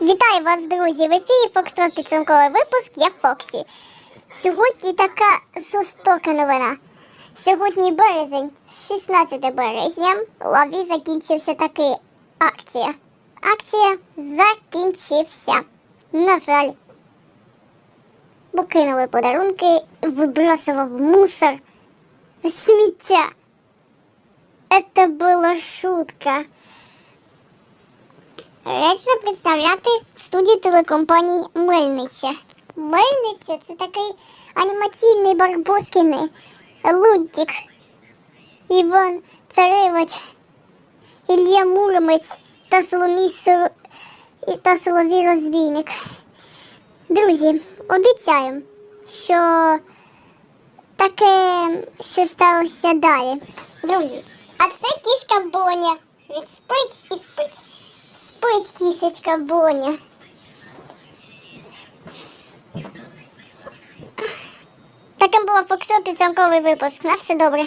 Вітаю вас, друзі! В ефірі Фокстрон підсумковий випуск. Я Фоксі. Сьогодні така жорстока новина. Сьогодні березень, 16 березня. Лаві закінчився таки акція. Акція закінчився. На жаль. Бо кинули подарунки, вибрасував мусор, сміття. Это була шутка. Речно представляти в студії телекомпанії Мельниця. Мельниця це такий анімаційний Барбоскіни, Лунтик, Іван Царевич, Ілля Муромець та Соломій та Соловій Розвійник. Друзі, обіцяю, що таке, що сталося далі. Друзі, а це кішка Боня. Від спить і спить. Спить кішечка Боня. Таким був Фоксо підсумковий випуск. На все добре.